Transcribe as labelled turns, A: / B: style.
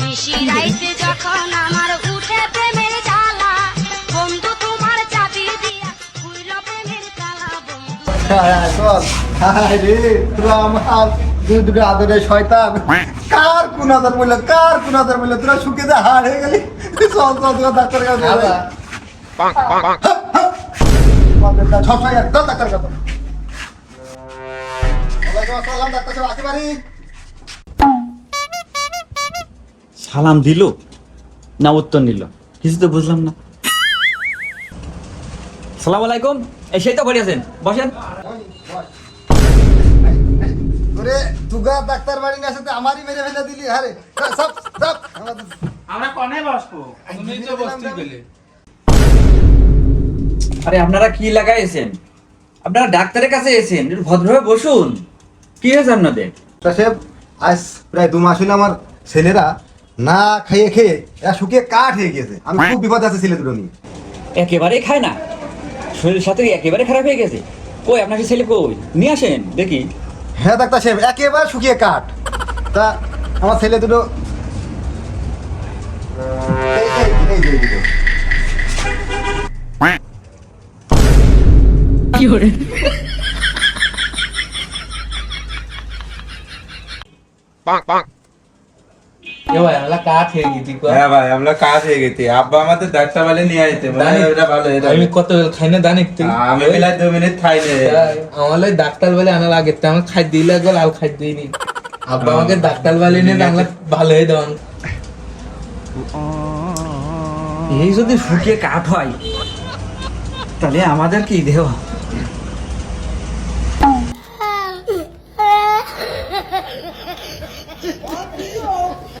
A: নিশি রাইতে যখন আমার উঠে প্রেমের জ্বালা বন্ধু তোমার চাবি দিয়া খুইল প্রেমের তালা বন্ধু।
B: আমার দুই দুটো আদরে শয়তান। কার কোন আদর মূল্য কার কোন আদর মূল্য? তোরা শুকে যা হার হয়ে গেলি। চল চল তোরা ডাক্তার কাছে ছশো কাছে। আসতে পারি?
C: সালাম দিল? না উত্তর নিল। কিছু তো বুঝলাম না। সালাম আলাইকুম। এই সেই তো বাড়ি আছেন। বসেন।
B: ওরে, তুগা ডাক্তার বাড়ি নিয়ে আসে আমারই মেরে ফেলে দিলি। আরে সব সব
D: আমরা কনে বসবো? তুমি তো বসতে গেলে
C: আরে আপনারা কি লাগাইছেন? আপনারা ডাক্তারের কাছে এসেছেন। একটু ভদ্রভাবে বসুন। কি হয়েছে আপনাদের?
B: তা আজ প্রায় দু মাস হইল আমার ছেলেরা না খেয়ে খেয়ে এরা শুকিয়ে কাঠ হয়ে গেছে। আমি খুব বিপদ আছে ছেলে দুটো নিয়ে।
C: একেবারেই খায় না। শরীরের সাথে একেবারে খারাপ হয়ে গেছে। কই আপনাকে ছেলে কই? নিয়ে আসেন দেখি।
B: হ্যাঁ ডাক্তার সাহেব একেবারে শুকিয়ে কাঠ। তা আমার ছেলে দুটো
D: হয়ে কো।
E: হ্যাঁ ভাই আমরা ডাক্তার বলে
D: খাই আনার আগে আমার দিলে লাল খাই দিইনি আব্বা আমাকে ডাক্তার বলে নিয়ে বাংলা ভালো হয়ে দেওয়ান
C: এই যদি শুকিয়ে কাঠ হয় তাহলে আমাদের কি দেহ